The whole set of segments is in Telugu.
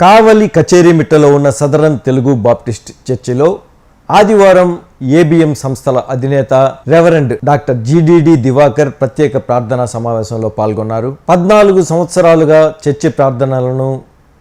కావలి కచేరీమిట్టలో ఉన్న సదరన్ తెలుగు బాప్టిస్ట్ చర్చిలో ఆదివారం ఏబిఎం సంస్థల అధినేత రెవరెండ్ డాక్టర్ జిడిడి దివాకర్ ప్రత్యేక ప్రార్థనా సమావేశంలో పాల్గొన్నారు. పద్నాలుగు సంవత్సరాలుగా చర్చి ప్రార్థనలను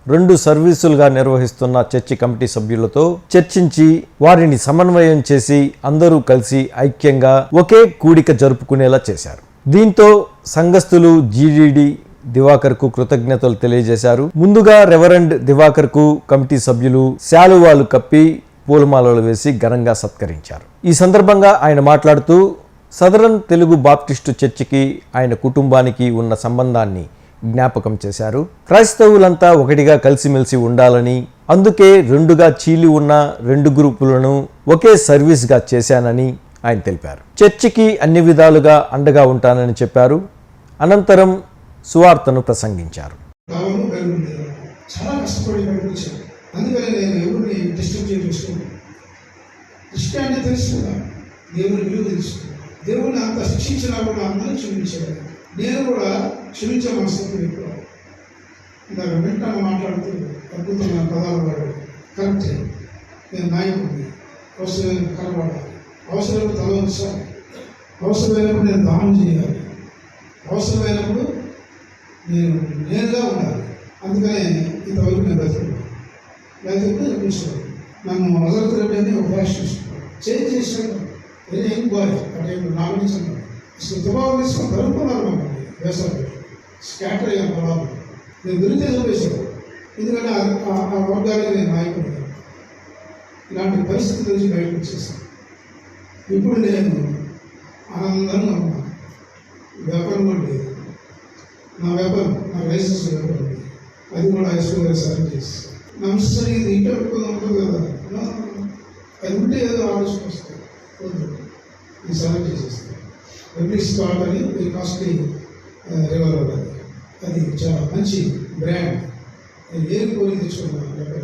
రెండు సర్వీసులుగా నిర్వహిస్తున్న చర్చి కమిటీ సభ్యులతో చర్చించి వారిని సమన్వయం చేసి అందరూ కలిసి ఐక్యంగా ఒకే కూడిక జరుపుకునేలా చేశారు. దీంతో సంఘస్థులు జీడీడి దివాకర్కు కృతజ్ఞతలు తెలియజేశారు. ముందుగా రెవరెండ్ దివాకర్కు కమిటీ సభ్యులు శాలువాలు కప్పి పూలమాలలు వేసి ఘనంగా సత్కరించారు. ఈ సందర్భంగా ఆయన మాట్లాడుతూ సదరన్ తెలుగు బాప్టిస్టు చర్చికి ఆయన కుటుంబానికి ఉన్న సంబంధాన్ని జ్ఞాపకం చేశారు. క్రైస్తవులంతా ఒకటిగా కలిసిమెలిసి ఉండాలని అందుకే రెండుగా చీలి ఉన్న రెండు గ్రూపులను ఒకే సర్వీస్గా చేశానని ఆయన తెలిపారు. చర్చికి అన్ని విధాలుగా అండగా ఉంటానని చెప్పారు. అనంతరం సువార్తను ప్రసంగించారు. చాలా కష్టపడి బయటకు వచ్చాను అందుకని నేను ఎవరిని డిస్టర్బ్ చేయదలుచుకోను. ఇష్టం అంటే తెలుసు దేవుని విలువ తెలుసు. దేవుని అంత శిక్షించినా కూడా అందరూ క్షమించాడు నేను కూడా క్షమించే మనస్తత్వం ఎక్కువ. ఇందాక వెంటనే మాట్లాడుతూ అద్భుతమైన పదాలు వాడు. కరెక్ట్ నేను నాయకుడిని. అవసరమైన కలవాడాలి అవసరం తల ఉంచాలి అవసరమైనప్పుడు నేను దానం చేయాలి. అవసరమైనప్పుడు నేను నేనుగా ఉండాలి అందుకనే ఇంతవరకు నేను బ్రతుకున్నాను లేకపోతే చూసుకోవాలి నన్ను మొదలు అని ఒక ఫ్యాషన్ చూసుకున్నాను చేంజ్ చేశాను నేను ఏం బాయ్ అంటే నామినేషన్ అసలు తుబాబు తీసుకొని కలుపుకున్నారు మమ్మల్ని వేసాలు స్కాటర్ అయ్యాను పొలాలు నేను గురించి వేశాను ఎందుకంటే ఆ- వర్గానికి నేను నాయకుడు ఇలాంటి పరిస్థితి నుంచి బయటకు వచ్చేసాను ఇప్పుడు నేను ఆనందంగా ఉన్నాను. వ్యాపారం కూడా లేదు. నా వ్యాపారం నా లైసెన్స్ వ్యాపారం అది కూడా హైస్కూల్ గారు సర్వ్ చేసి నమస్తే ఇది ఇంట్లో పెట్టుకుందాం ఉంటుంది కదా అది ఉంటే ఏదో ఆలోచన వస్తుంది వద్దు ఇది సర్వ్ చేసేస్తాను ఎవ్రీ స్పాట్ అని వెరీ కాస్ట్లీ రివాల్వర్ అది అది చాలా మంచి బ్రాండ్ నేను ఏది కోరి తెచ్చుకున్నాను ఎక్కడ